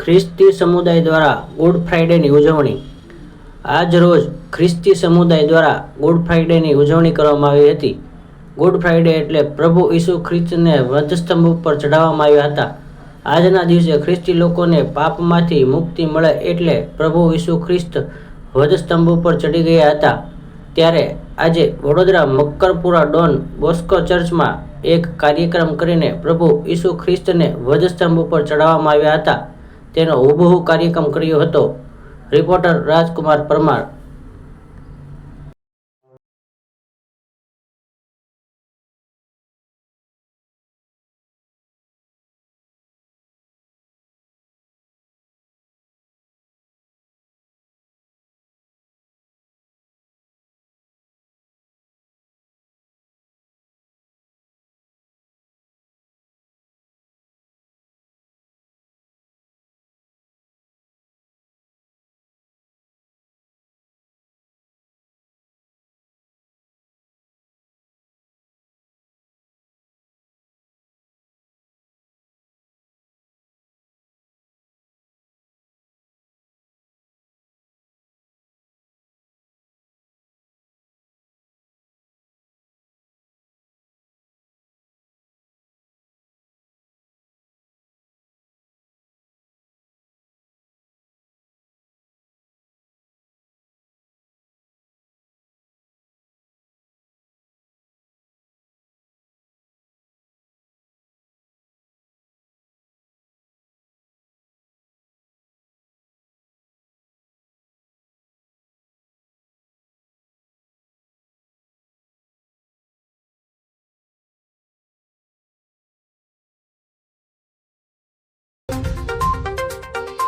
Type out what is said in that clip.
ખ્રિસ્તી સમુદાય દ્વારા ગુડ ફ્રાઇડેની ઉજવણી. આજ રોજ ખ્રિસ્તી સમુદાય દ્વારા ગુડ ફ્રાઇડેની ઉજવણી કરવામાં આવી હતી. ગુડ ફ્રાઇડે એટલે પ્રભુ ઈસુ ખ્રિસ્તને વધસ્તંભ ઉપર ચડાવવામાં આવ્યા હતા. આજના દિવસે ખ્રિસ્તી લોકોને પાપમાંથી મુક્તિ મળે એટલે પ્રભુ ઈસુ ખ્રિસ્ત વધસ્તંભ ઉપર ચડી ગયા હતા. ત્યારે આજે વડોદરા મક્કરપુરા ડોન બોસ્કો ચર્ચમાં એક કાર્યક્રમ કરીને પ્રભુ ઈસુ ખ્રિસ્તને વધસ્તંભ ઉપર ચડાવવામાં આવ્યા હતા. તેનો હુબહુ કાર્યક્રમ કર્યો હતો. રિપોર્ટર રાજકુમાર પરમાર